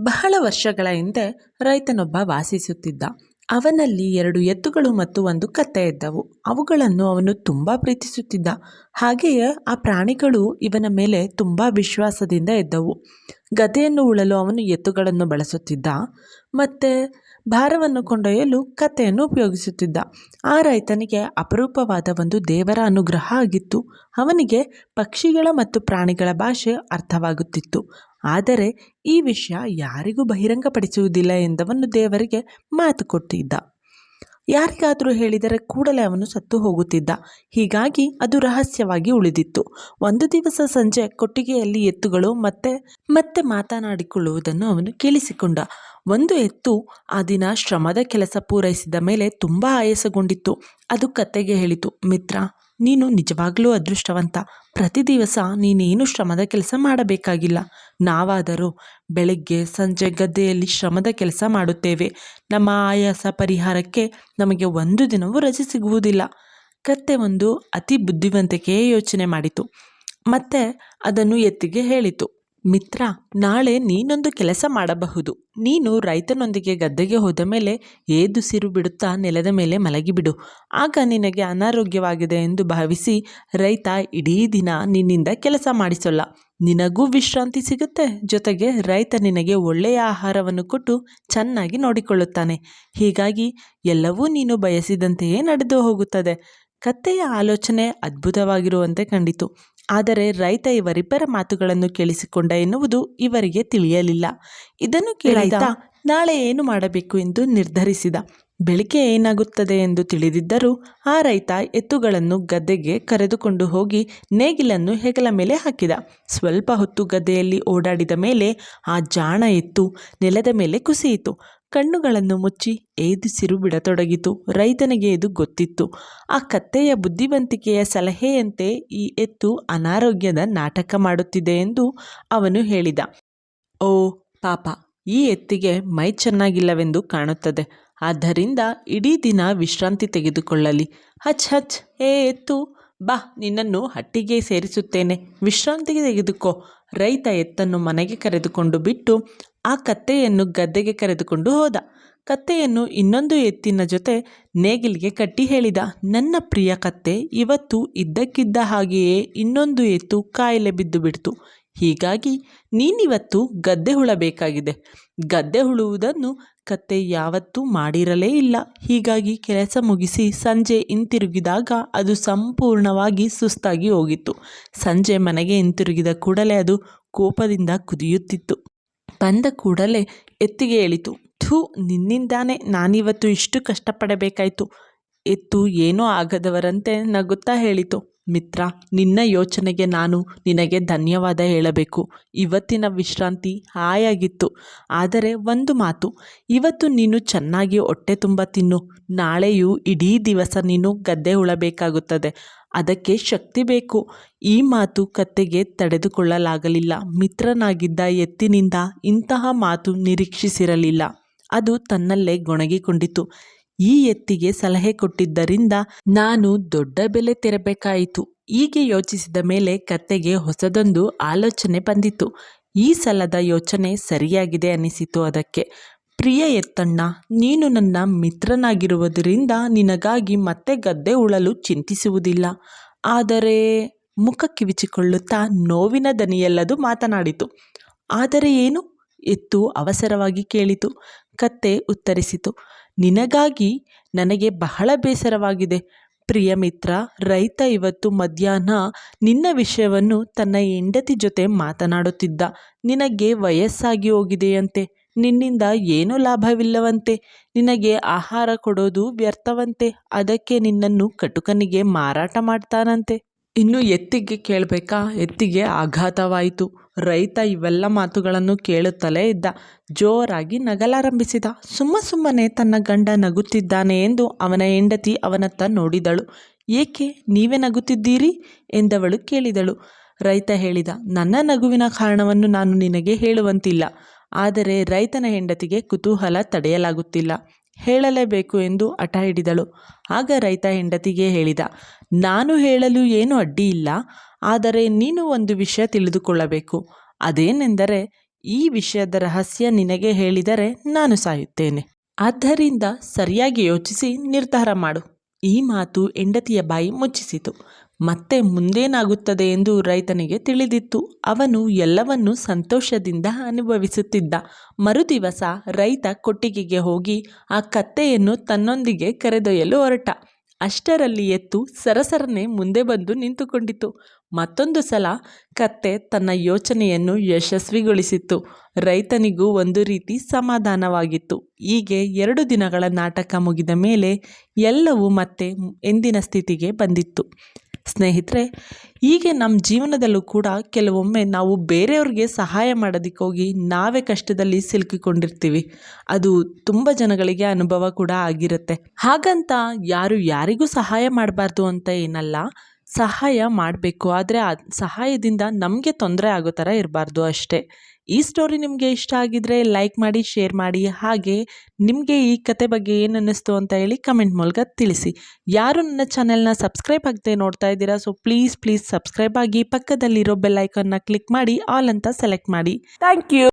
ಬಹಳ ವರ್ಷಗಳ ಹಿಂದೆ ರೈತನೊಬ್ಬ ವಾಸಿಸುತ್ತಿದ್ದ. ಅವನಲ್ಲಿ ಎರಡು ಎತ್ತುಗಳು ಮತ್ತು ಒಂದು ಕತ್ತೆ ಇದ್ದವು. ಅವುಗಳನ್ನು ಅವನು ತುಂಬ ಪ್ರೀತಿಸುತ್ತಿದ್ದ. ಹಾಗೆಯೇ ಆ ಪ್ರಾಣಿಗಳು ಇವನ ಮೇಲೆ ತುಂಬ ವಿಶ್ವಾಸದಿಂದ ಇದ್ದವು ಗದೆಯನ್ನು ಉಳಲು ಅವನು ಎತ್ತುಗಳನ್ನು ಬಳಸುತ್ತಿದ್ದ ಮತ್ತು ಭಾರವನ್ನು ಕೊಂಡೊಯ್ಯಲು ಕತ್ತೆಯನ್ನು ಉಪಯೋಗಿಸುತ್ತಿದ್ದ. ಆ ರೈತನಿಗೆ ಅಪರೂಪವಾದ ಒಂದು ದೇವರ ಅನುಗ್ರಹ ಆಗಿತ್ತು. ಅವನಿಗೆ ಪಕ್ಷಿಗಳ ಮತ್ತು ಪ್ರಾಣಿಗಳ ಭಾಷೆ ಅರ್ಥವಾಗುತ್ತಿತ್ತು. ಆದರೆ ಈ ವಿಷಯ ಯಾರಿಗೂ ಬಹಿರಂಗಪಡಿಸುವುದಿಲ್ಲ ಎಂದವನು ದೇವರಿಗೆ ಮಾತು ಕೊಟ್ಟಿದ್ದ. ಯಾರಿಗಾದರೂ ಹೇಳಿದರೆ ಕೂಡಲೇ ಅವನು ಸತ್ತು ಹೋಗುತ್ತಿದ್ದ. ಹೀಗಾಗಿ ಅದು ರಹಸ್ಯವಾಗಿ ಉಳಿದಿತ್ತು. ಒಂದು ದಿವಸ ಸಂಜೆ ಕೊಟ್ಟಿಗೆಯಲ್ಲಿ ಎತ್ತುಗಳು ಮತ್ತೆ ಮತ್ತೆ ಮಾತನಾಡಿಕೊಳ್ಳುವುದನ್ನು ಅವನು ಕೇಳಿಸಿಕೊಂಡ. ಒಂದು ಎತ್ತು ಆ ದಿನ ಶ್ರಮದ ಕೆಲಸ ಪೂರೈಸಿದ ಮೇಲೆ ತುಂಬ ಆಯಾಸಗೊಂಡಿತ್ತು. ಅದು ಕತ್ತೆಗೆ ಹೇಳಿತು, ಮಿತ್ರ ನೀನು ನಿಜವಾಗಲೂ ಅದೃಷ್ಟವಂತ. ಪ್ರತಿ ದಿವಸ ನೀನೇನು ಶ್ರಮದ ಕೆಲಸ ಮಾಡಬೇಕಾಗಿಲ್ಲ. ನಾವಾದರೂ ಬೆಳಗ್ಗೆ, ಸಂಜೆ ಗದ್ದೆಯಲ್ಲಿ ಶ್ರಮದ ಕೆಲಸ ಮಾಡುತ್ತೇವೆ. ನಮ್ಮ ಆಯಾಸ ಪರಿಹಾರಕ್ಕೆ ನಮಗೆ ಒಂದು ದಿನವೂ ರಜೆ ಸಿಗುವುದಿಲ್ಲ. ಕತ್ತೆ ಒಂದು ಅತಿ ಬುದ್ಧಿವಂತಿಕೆಯೇ ಯೋಚನೆ ಮಾಡಿತು. ಮತ್ತೆ ಅದನ್ನು ಎತ್ತಿಗೆ ಹೇಳಿತು. ಮಿತ್ರ, ನಾಳೆ ನೀನೊಂದು ಕೆಲಸ ಮಾಡಬಹುದು. ನೀನು ರೈತನೊಂದಿಗೆ ಗದ್ದೆಗೆ ಹೋದ ಮೇಲೆ ಏದುಸಿರು ಬಿಡುತ್ತಾ ನೆಲದ ಮೇಲೆ ಮಲಗಿಬಿಡು. ಆಗ ನಿನಗೆ ಅನಾರೋಗ್ಯವಾಗಿದೆ ಎಂದು ಭಾವಿಸಿ ರೈತ ಇಡೀ ದಿನ ನಿನ್ನಿಂದ ಕೆಲಸ ಮಾಡಿಸೋಲ್ಲ. ನಿನಗೂ ವಿಶ್ರಾಂತಿ ಸಿಗುತ್ತೆ. ಜೊತೆಗೆ ರೈತ ನಿನಗೆ ಒಳ್ಳೆಯ ಆಹಾರವನ್ನು ಕೊಟ್ಟು ಚೆನ್ನಾಗಿ ನೋಡಿಕೊಳ್ಳುತ್ತಾನೆ. ಹೀಗಾಗಿ ಎಲ್ಲವೂ ನೀನು ಬಯಸಿದಂತೆಯೇ ನಡೆದು ಹೋಗುತ್ತದೆ. ಕತ್ತೆಯ ಆಲೋಚನೆ ಅದ್ಭುತವಾಗಿರುವಂತೆ ಕಂಡಿತು. ಆದರೆ ರೈತ ಇವರಿಬ್ಬರ ಮಾತುಗಳನ್ನು ಕೇಳಿಸಿಕೊಂಡ ಎನ್ನುವುದು ಇವರಿಗೆ ತಿಳಿಯಲಿಲ್ಲ. ಇದನ್ನು ಕೇಳಿದ ನಾಳೆ ಏನು ಮಾಡಬೇಕು ಎಂದು ನಿರ್ಧರಿಸಿದ. ಬೆಳಿಗ್ಗೆ ಏನಾಗುತ್ತದೆ ಎಂದು ತಿಳಿದಿದ್ದರೂ ಆ ರೈತ ಎತ್ತುಗಳನ್ನು ಗದ್ದೆಗೆ ಕರೆದುಕೊಂಡು ಹೋಗಿ ನೇಗಿಲನ್ನು ಹೆಗಲ ಮೇಲೆ ಹಾಕಿದ. ಸ್ವಲ್ಪ ಹೊತ್ತು ಗದ್ದೆಯಲ್ಲಿ ಓಡಾಡಿದ ಮೇಲೆ ಆ ಜಾಣ ಎತ್ತು ನೆಲದ ಮೇಲೆ ಕುಸಿಯಿತು. ಕಣ್ಣುಗಳನ್ನು ಮುಚ್ಚಿ ಏದಿಸಿರು ಬಿಡತೊಡಗಿತು ರೈತನಿಗೆ ಇದು ಗೊತ್ತಿತ್ತು. ಆ ಕತ್ತೆಯ ಬುದ್ಧಿವಂತಿಕೆಯ ಸಲಹೆಯಂತೆ ಈ ಎತ್ತು ಅನಾರೋಗ್ಯದ ನಾಟಕ ಮಾಡುತ್ತಿದೆ ಎಂದು ಅವನು ಹೇಳಿದ. ಓ ಪಾಪ, ಈ ಎತ್ತಿಗೆ ಮೈ ಚೆನ್ನಾಗಿಲ್ಲವೆಂದು ಕಾಣುತ್ತದೆ. ಆದ್ದರಿಂದ ಇಡೀ ದಿನ ವಿಶ್ರಾಂತಿ ತೆಗೆದುಕೊಳ್ಳಲಿ. ಹಚ್ ಹಚ್ ಏ ಎತ್ತು, ಬಾ, ನಿನ್ನನ್ನು ಹಟ್ಟಿಗೆ ಸೇರಿಸುತ್ತೇನೆ. ವಿಶ್ರಾಂತಿಗೆ ತೆಗೆದುಕೋ. ರೈತ ಎತ್ತನ್ನು ಮನೆಗೆ ಕರೆದುಕೊಂಡು ಬಿಟ್ಟು ಆ ಕತ್ತೆಯನ್ನು ಗದ್ದೆಗೆ ಕರೆದುಕೊಂಡು ಹೋದ. ಕತ್ತೆಯನ್ನು ಇನ್ನೊಂದು ಎತ್ತಿನ ಜೊತೆ ನೇಗಿಲಿಗೆ ಕಟ್ಟಿ ಹೇಳಿದ. ನನ್ನ ಪ್ರಿಯ ಕತ್ತೆ, ಇವತ್ತು ಇದ್ದಕ್ಕಿದ್ದ ಹಾಗೆಯೇ ಇನ್ನೊಂದು ಎತ್ತು ಕಾಯಿಲೆ ಬಿದ್ದು ಬಿಡ್ತು. ಹೀಗಾಗಿ ನೀನಿವತ್ತು ಗದ್ದೆ ಹುಳಬೇಕಾಗಿದೆ. ಗದ್ದೆ ಹುಳುವುದನ್ನು ಕತ್ತೆ ಯಾವತ್ತೂ ಮಾಡಿರಲೇ ಇಲ್ಲ. ಹೀಗಾಗಿ ಕೆಲಸ ಮುಗಿಸಿ ಸಂಜೆ ಹಿಂತಿರುಗಿದಾಗ ಅದು ಸಂಪೂರ್ಣವಾಗಿ ಸುಸ್ತಾಗಿ ಹೋಗಿತ್ತು. ಸಂಜೆ ಮನೆಗೆ ಹಿಂತಿರುಗಿದ ಕೂಡಲೇ ಅದು ಕೋಪದಿಂದ ಕುದಿಯುತ್ತಿತ್ತು. ಬಂದ ಕೂಡಲೇ ಎತ್ತಿಗೆ ಹೇಳಿತು ಥೂ, ನಿನ್ನಿಂದಾನೆ ನಾನಿವತ್ತು ಇಷ್ಟು ಕಷ್ಟಪಡಬೇಕಾಯಿತು. ಎತ್ತು ಏನೂ ಆಗದವರಂತೆ ನಗುತ್ತಾ ಹೇಳಿತು. ಮಿತ್ರ, ನಿನ್ನ ಯೋಚನೆಗೆ ನಾನು ನಿನಗೆ ಧನ್ಯವಾದ ಹೇಳಬೇಕು. ಇವತ್ತಿನ ವಿಶ್ರಾಂತಿ ಹಾಯಾಗಿತ್ತು. ಆದರೆ ಒಂದು ಮಾತು, ಇವತ್ತು ನೀನು ಚೆನ್ನಾಗಿ ಹೊಟ್ಟೆ ತುಂಬ ತಿನ್ನು. ನಾಳೆಯೂ ಇಡೀ ದಿವಸ ನೀನು ಗದ್ದೆ ಉಳಬೇಕಾಗುತ್ತದೆ. ಅದಕ್ಕೆ ಶಕ್ತಿ ಬೇಕು. ಈ ಮಾತು ಕತ್ತೆಗೆ ತಡೆದುಕೊಳ್ಳಲಾಗಲಿಲ್ಲ. ಮಿತ್ರನಾಗಿದ್ದ ಎತ್ತಿನಿಂದ ಇಂತಹ ಮಾತು ನಿರೀಕ್ಷಿಸಿರಲಿಲ್ಲ. ಅದು ತನ್ನಲ್ಲೇ ಗೊಣಗಿಕೊಂಡಿತು. ಈ ಎತ್ತಿಗೆ ಸಲಹೆ ಕೊಟ್ಟಿದ್ದರಿಂದ ನಾನು ದೊಡ್ಡ ಬೆಲೆ ತೆರಬೇಕಾಯಿತು. ಹೀಗೆ ಯೋಚಿಸಿದ ಮೇಲೆ ಕತ್ತೆಗೆ ಹೊಸದೊಂದು ಆಲೋಚನೆ ಬಂದಿತು. ಈ ಸಲದ ಯೋಚನೆ ಸರಿಯಾಗಿದೆ ಅನಿಸಿತು ಅದಕ್ಕೆ. ಪ್ರಿಯ ಎತ್ತಣ್ಣ, ನೀನು ನನ್ನ ಮಿತ್ರನಾಗಿರುವುದರಿಂದ ನಿನಗಾಗಿ ಮತ್ತೆ ಗದ್ದೆ ಉಳಲು ಚಿಂತಿಸುವುದಿಲ್ಲ. ಆದರೆ, ಮುಖ ಕಿವಿಚಿಕೊಳ್ಳುತ್ತಾ ನೋವಿನ ದನಿಯಲ್ಲದು ಮಾತನಾಡಿತು. ಆದರೆ ಏನು? ಎತ್ತು ಅವಸರವಾಗಿ ಕೇಳಿತು. ಕತ್ತೆ ಉತ್ತರಿಸಿತು. ನಿನಗಾಗಿ ನನಗೆ ಬಹಳ ಬೇಸರವಾಗಿದೆ. ಪ್ರಿಯ ಮಿತ್ರ, ರೈತ ಇವತ್ತು ಮಧ್ಯಾಹ್ನ ನಿನ್ನ ವಿಷಯವನ್ನು ತನ್ನ ಹೆಂಡತಿ ಜೊತೆ ಮಾತನಾಡುತ್ತಿದ್ದ. ನಿನಗೆ ವಯಸ್ಸಾಗಿ ಹೋಗಿದೆಯಂತೆ. ನಿನ್ನಿಂದ ಏನೂ ಲಾಭವಿಲ್ಲವಂತೆ. ನಿನಗೆ ಆಹಾರ ಕೊಡೋದು ವ್ಯರ್ಥವಂತೆ. ಅದಕ್ಕೆ ನಿನ್ನನ್ನು ಕಟುಕನಿಗೆ ಮಾರಾಟ ಮಾಡ್ತಾನಂತೆ. ಇನ್ನು ಎತ್ತಿಗೆ ಕೇಳಬೇಕಾ? ಎತ್ತಿಗೆ ಆಘಾತವಾಯಿತು. ರೈತ ಇವೆಲ್ಲ ಮಾತುಗಳನ್ನು ಕೇಳುತ್ತಲೇ ಇದ್ದ. ಜೋರಾಗಿ ನಗಲಾರಂಭಿಸಿದ. ಸುಮ್ಮ ಸುಮ್ಮನೆ ತನ್ನ ಗಂಡ ನಗುತ್ತಿದ್ದಾನೆ ಎಂದು ಅವನ ಹೆಂಡತಿ ಅವನತ್ತ ನೋಡಿದಳು. ಏಕೆ? ನೀವೇ ನಗುತ್ತಿದ್ದೀರಿ? ಎಂದವಳು ಕೇಳಿದಳು. ರೈತ ಹೇಳಿದ, ನನ್ನ ನಗುವಿನ ಕಾರಣವನ್ನು ನಾನು ನಿನಗೆ ಹೇಳುವಂತಿಲ್ಲ. ಆದರೆ ರೈತನ ಹೆಂಡತಿಗೆ ಕುತೂಹಲ ತಡೆಯಲಾಗುತ್ತಿಲ್ಲ. ಹೇಳಲೇಬೇಕು ಎಂದು ಹಠ ಹಿಡಿದಳು. ಆಗ ರೈತ ಹೆಂಡತಿಗೆ ಹೇಳಿದ, ನಾನು ಹೇಳಲು ಏನು ಅಡ್ಡಿ ಇಲ್ಲ, ಆದರೆ ನೀನು ಒಂದು ವಿಷಯ ತಿಳಿದುಕೊಳ್ಳಬೇಕು. ಅದೇನೆಂದರೆ, ಈ ವಿಷಯದ ರಹಸ್ಯ ನಿನಗೆ ಹೇಳಿದರೆ ನಾನು ಸಾಯುತ್ತೇನೆ. ಆದ್ದರಿಂದ ಸರಿಯಾಗಿ ಯೋಚಿಸಿ ನಿರ್ಧಾರ ಮಾಡು. ಈ ಮಾತು ಹೆಂಡತಿಯ ಬಾಯಿ ಮುಚ್ಚಿಸಿತು. ಮತ್ತೆ ಮುಂದೇನಾಗುತ್ತದೆ ಎಂದು ರೈತನಿಗೆ ತಿಳಿದಿತ್ತು. ಅವನು ಎಲ್ಲವನ್ನೂ ಸಂತೋಷದಿಂದ ಅನುಭವಿಸುತ್ತಿದ್ದ. ಮರುದಿವಸ ರೈತ ಕೊಟ್ಟಿಗೆಗೆ ಹೋಗಿ ಆ ಕತ್ತೆಯನ್ನು ತನ್ನೊಂದಿಗೆ ಕರೆದೊಯ್ಯಲು ಹೊರಟ. ಅಷ್ಟರಲ್ಲಿ ಎತ್ತು ಸರಸರನೆ ಮುಂದೆ ಬಂದು ನಿಂತುಕೊಂಡಿತು. ಮತ್ತೊಂದು ಸಲ ಕತ್ತೆ ತನ್ನ ಯೋಚನೆಯನ್ನು ಯಶಸ್ವಿಗೊಳಿಸಿತ್ತು. ರೈತನಿಗೂ ಒಂದು ರೀತಿ ಸಮಾಧಾನವಾಗಿತ್ತು. ಹೀಗೆ ಎರಡು ದಿನಗಳ ನಾಟಕ ಮುಗಿದ ಮೇಲೆ ಎಲ್ಲವೂ ಮತ್ತೆ ಎಂದಿನ ಸ್ಥಿತಿಗೆ ಬಂದಿತ್ತು. ಸ್ನೇಹಿತರೆ, ಹೀಗೆ ನಮ್ಮ ಜೀವನದಲ್ಲೂ ಕೂಡ ಕೆಲವೊಮ್ಮೆ ನಾವು ಬೇರೆಯವ್ರಿಗೆ ಸಹಾಯ ಮಾಡೋದಕ್ಕೆ ಹೋಗಿ ನಾವೇ ಕಷ್ಟದಲ್ಲಿ ಸಿಲುಕಿಕೊಂಡಿರ್ತೀವಿ. ಅದು ತುಂಬ ಜನಗಳಿಗೆ ಅನುಭವ ಕೂಡ ಆಗಿರುತ್ತೆ. ಹಾಗಂತ ಯಾರು ಯಾರಿಗೂ ಸಹಾಯ ಮಾಡಬಾರ್ದು ಅಂತ ಏನಲ್ಲ ಸಹಾಯ ಮಾಡಬೇಕು. ಆದರೆ ಆ ಸಹಾಯದಿಂದ ನಮಗೆ ತೊಂದರೆ ಆಗೋ ಥರ ಇರಬಾರ್ದು ಅಷ್ಟೇ. ಈ ಸ್ಟೋರಿ ನಿಮಗೆ ಇಷ್ಟ ಆಗಿದ್ರೆ ಲೈಕ್ ಮಾಡಿ ಶೇರ್ ಮಾಡಿ, ಹಾಗೆ ನಿಮಗೆ ಈ ಕತೆ ಬಗ್ಗೆ ಏನು ಅನ್ನಿಸ್ತು ಅಂತ ಹೇಳಿ ಕಮೆಂಟ್ ಮೂಲಕ ತಿಳಿಸಿ. ಯಾರು ನನ್ನ ಚಾನೆಲ್ನ ಸಬ್ಸ್ಕ್ರೈಬ್ ಆಗದೆ ನೋಡ್ತಾ ಇದ್ದೀರಾ ಸೊ ಪ್ಲೀಸ್ ಪ್ಲೀಸ್ ಸಬ್ಸ್ಕ್ರೈಬ್ ಆಗಿ ಪಕ್ಕದಲ್ಲಿರೋ ಬೆಲ್ ಐಕನ್ನ ಕ್ಲಿಕ್ ಮಾಡಿ ಆಲ್ ಅಂತ ಸೆಲೆಕ್ಟ್ ಮಾಡಿ. Thank you